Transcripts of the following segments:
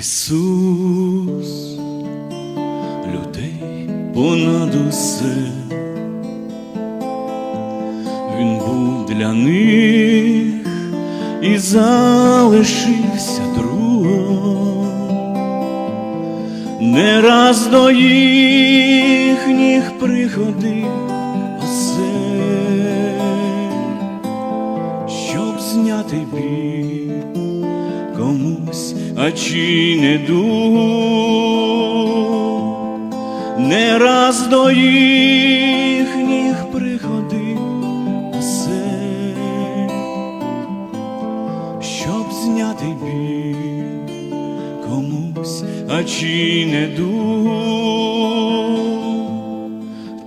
Ісус, людей понад усе, Він був для них і залишився другом, не раз до їхніх приходив осель, щоб зняти біль а чи не дух, не раз до їхніх приходив осель, щоб зняти біль комусь, а чи не дух,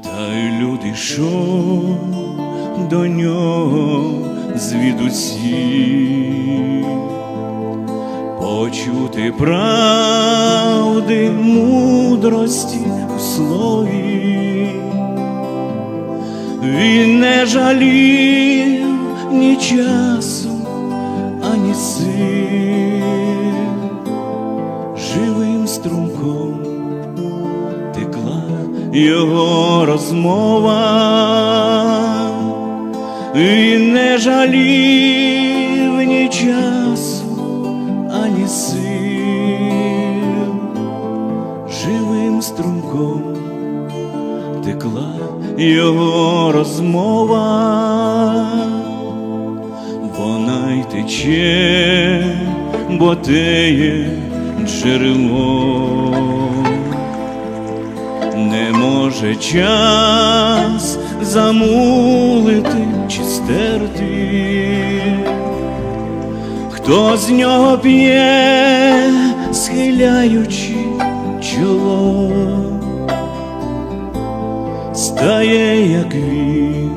та й люди, що до нього звідусіль почути правди, мудрості у слові. Він не жалів ні часу, ані сил, живим струмком текла його розмова. Він не жалів ні часу, живим текла його розмова, вона й тече, бо теє джерело, не може час замулити чи стерти. Хто з нього п'є, схиляючи чоло, стає, як він,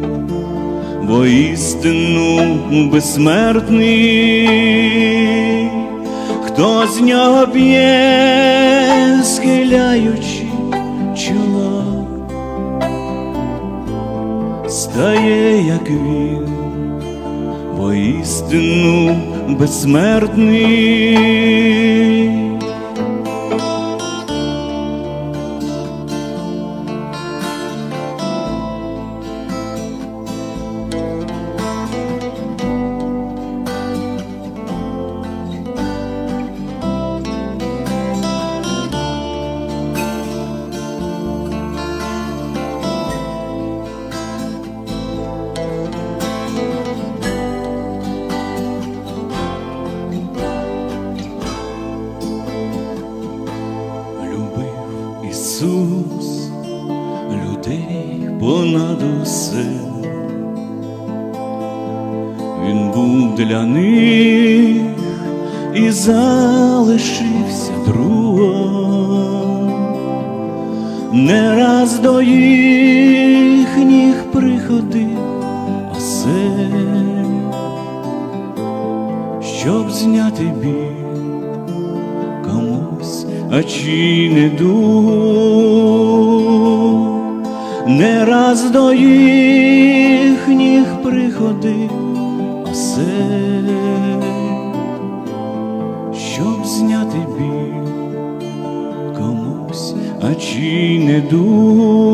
бо істину безсмертний, хто з нього п'є, схиляючи чоло, стає, як він воістину безсмертний. Ісус людей понад усе. Він був для них і залишився другом. Не раз до їхніх приходив осель, щоб зняти біль а чи не дух, не раз до їхніх приходив осель, щоб зняти біль комусь, а чи не дух.